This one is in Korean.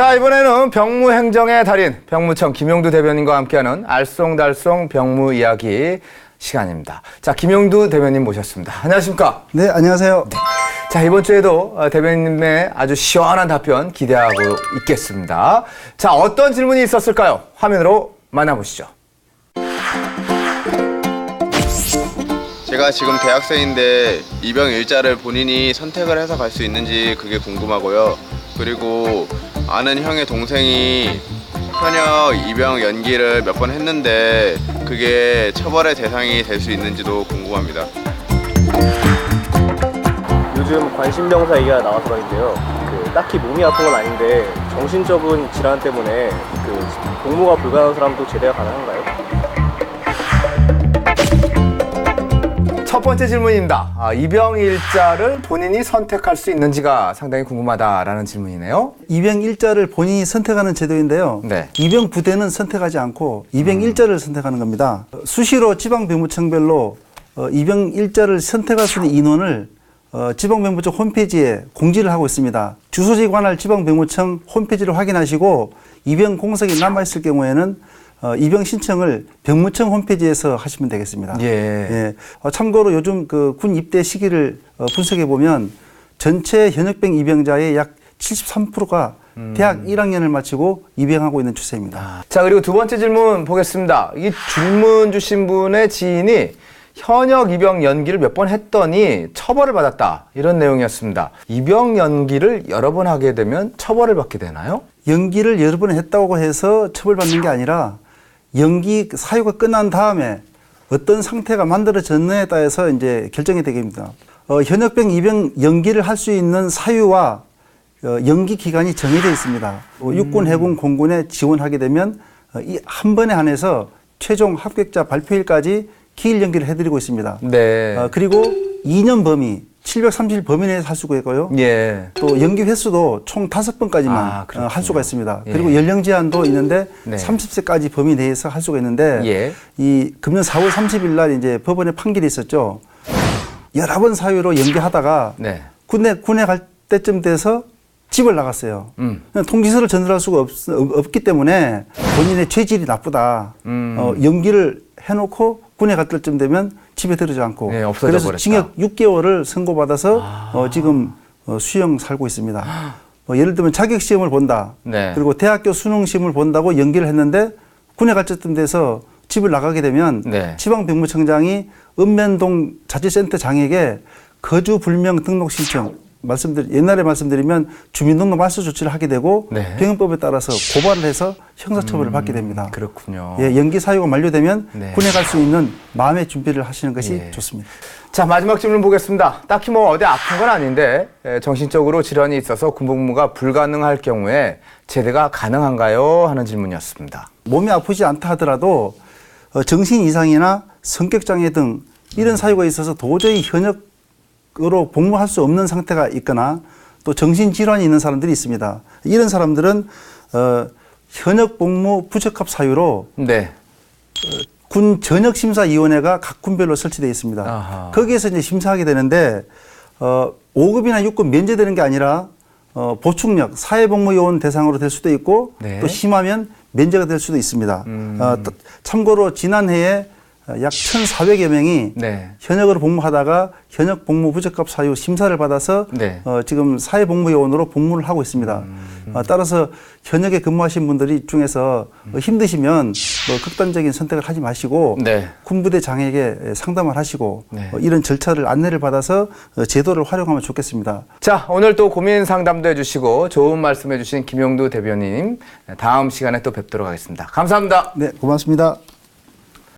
자, 이번에는 병무 행정의 달인, 병무청 김용두 대변인과 함께하는 알쏭달쏭 병무 이야기 시간입니다. 자, 김용두 대변인 모셨습니다. 안녕하십니까? 네, 안녕하세요. 자, 이번 주에도 어, 대변인의 아주 시원한 답변 기대하고 있겠습니다. 자, 어떤 질문이 있었을까요? 화면으로 만나보시죠. 제가 지금 대학생인데 입영 일자를 본인이 선택을 해서 갈 수 있는지 그게 궁금하고요. 그리고 아는 형의 동생이 현역 입영 연기를 몇 번 했는데 그게 처벌의 대상이 될 수 있는지도 궁금합니다. 요즘 관심병사 얘기가 나와서 말인데요. 그 딱히 몸이 아픈 건 아닌데 정신적인 질환 때문에 그 복무가 불가능한 사람도 제대가 가능한가요? 번째 질문입니다. 아, 입영 일자를 본인이 선택할 수 있는지가 상당히 궁금하다라는 질문이네요. 입영 일자를 본인이 선택하는 제도인데요. 네. 입영 부대는 선택하지 않고 입영 일자를 선택하는 겁니다. 수시로 지방 병무청별로 어, 입영 일자를 선택할 수 있는 인원을 어, 지방병무청 홈페이지에 공지를 하고 있습니다. 주소지 관할 지방병무청 홈페이지를 확인하시고 입영 공석이 남아 있을 경우에는 어, 입영 신청을 병무청 홈페이지에서 하시면 되겠습니다. 예. 예. 어, 참고로 요즘 그 군 입대 시기를 어, 분석해 보면 전체 현역병 입영자의 약 73%가 대학 1학년을 마치고 입영하고 있는 추세입니다. 자, 그리고 두 번째 질문 보겠습니다. 이 질문 주신 분의 지인이 현역 입영 연기를 몇 번 했더니 처벌을 받았다. 이런 내용이었습니다. 입영 연기를 여러 번 하게 되면 처벌을 받게 되나요? 연기를 여러 번 했다고 해서 처벌받는 게 아니라 연기 사유가 끝난 다음에 어떤 상태가 만들어졌느냐에 따라서 이제 결정이 되게 됩니다. 어, 현역병 입영 연기를 할 수 있는 사유와 어, 연기 기간이 정해져 있습니다. 어, 육군, 해군, 공군에 지원하게 되면 어, 이한 번에 한해서 최종 합격자 발표일까지 기일 연기를 해드리고 있습니다. 네. 어, 그리고 2년 범위, 730일 범위 내에서 할 수가 있고요. 예. 또 연기 횟수도 총 다섯 번까지만 아. 어, 할 수가 있습니다. 예. 그리고 연령 제한도 있는데 네. 30세까지 범위 내에서 할 수가 있는데 예. 이 금년 4월 30일 날 이제 법원에 판결이 있었죠. 여러 번 사유로 연기하다가 네. 군에 군에 갈 때쯤 돼서 집을 나갔어요. 음. 통지서를 전달할 수가 없, 없기 때문에 본인의 죄질이 나쁘다. 음. 어, 연기를 해놓고 군에 갈 때쯤 되면 집에 들어지 않고 네, 그래서 버렸다. 징역 6개월을 선고받아서 어, 지금 어, 수형 살고 있습니다. 뭐 예를 들면 자격 시험을 본다. 네. 그리고 대학교 수능 시험을 본다고 연기를 했는데 군에 갈 때쯤 돼서 집을 나가게 되면 네. 지방 병무청장이 읍면동 자치센터 장에게 거주 불명 등록 신청 말씀드리 옛날에 말씀드리면 주민등록 말소 조치를 하게 되고 네. 병행법에 따라서 고발을 해서 형사처벌을 받게 됩니다. 그렇군요. 예, 연기 사유가 만료되면 네. 군에 갈 수 있는 마음의 준비를 하시는 것이 예. 좋습니다. 자, 마지막 질문 보겠습니다. 딱히 뭐 어디 아픈 건 아닌데 에, 정신적으로 질환이 있어서 군복무가 불가능할 경우에 제대가 가능한가요? 하는 질문이었습니다. 몸이 아프지 않다 하더라도 어, 정신 이상이나 성격 장애 등 이런 사유가 있어서 도저히 현역 으로 복무할 수 없는 상태가 있거나 또 정신 질환이 있는 사람들이 있습니다. 이런 사람들은 어, 현역 복무 부적합 사유로 네. 군 전역 심사 위원회가 각 군별로 설치되어 있습니다. 아하. 거기에서 이제 심사하게 되는데 어, 5급이나 6급 면제되는 게 아니라 어, 보충력 사회복무 요원 대상으로 될 수도 있고 네. 또 심하면 면제가 될 수도 있습니다. 음. 어, 또 참고로 지난해에 약 1,400여 명이 네. 현역으로 복무하다가 현역 복무 부적합 사유 심사를 받아서 네. 어, 지금 사회복무요원으로 복무를 하고 있습니다. 음. 어, 따라서 현역에 근무하신 분들이 중에서 어, 힘드시면 뭐 극단적인 선택을 하지 마시고 네. 군부대 장에게 상담을 하시고 네. 어, 이런 절차를 안내를 받아서 어, 제도를 활용하면 좋겠습니다. 자, 오늘 또 고민 상담도 해주시고 좋은 말씀 해주신 김용두 대변인 다음 시간에 또 뵙도록 하겠습니다. 감사합니다. 네, 고맙습니다.